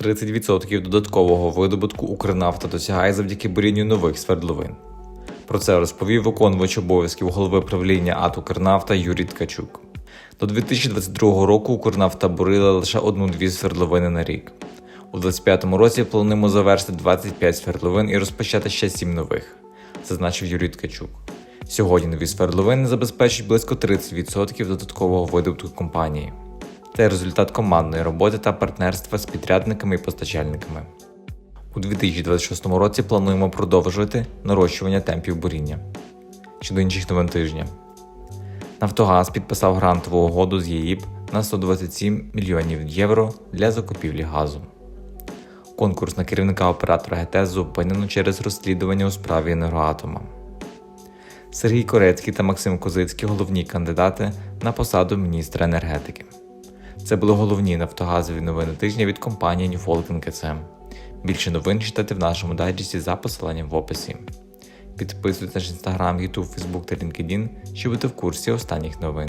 30% додаткового видобутку Укрнафта досягає завдяки бурінню нових свердловин. Про це розповів виконувач обов'язків голови правління АТ «Укрнафта» Юрій Ткачук. До 2022 року Укрнафта бурила лише одну-дві свердловини на рік. У 2025 році плануємо завершити 25 свердловин і розпочати ще 7 нових, зазначив Юрій Ткачук. Сьогодні нові свердловини забезпечують близько 30% додаткового видобутку компанії. Це результат командної роботи та партнерства з підрядниками і постачальниками. У 2026 році плануємо продовжувати нарощування темпів буріння. Щодо інших новин тижня. Нафтогаз підписав грантову угоду з ЄІП на 127 мільйонів євро для закупівлі газу. Конкурс на керівника оператора ГТС зупинено через розслідування у справі енергоатома. Сергій Корецький та Максим Козицький головні кандидати на посаду міністра енергетики. Це були головні нафтогазові новини тижня від компанії Ньюфолк SM. Більше новин читайте в нашому дайджесті за посиланням в описі. Підписуйтесь на наш інстаграм, Ютуб, Фейсбук та LinkedIn, щоб бути в курсі останніх новин.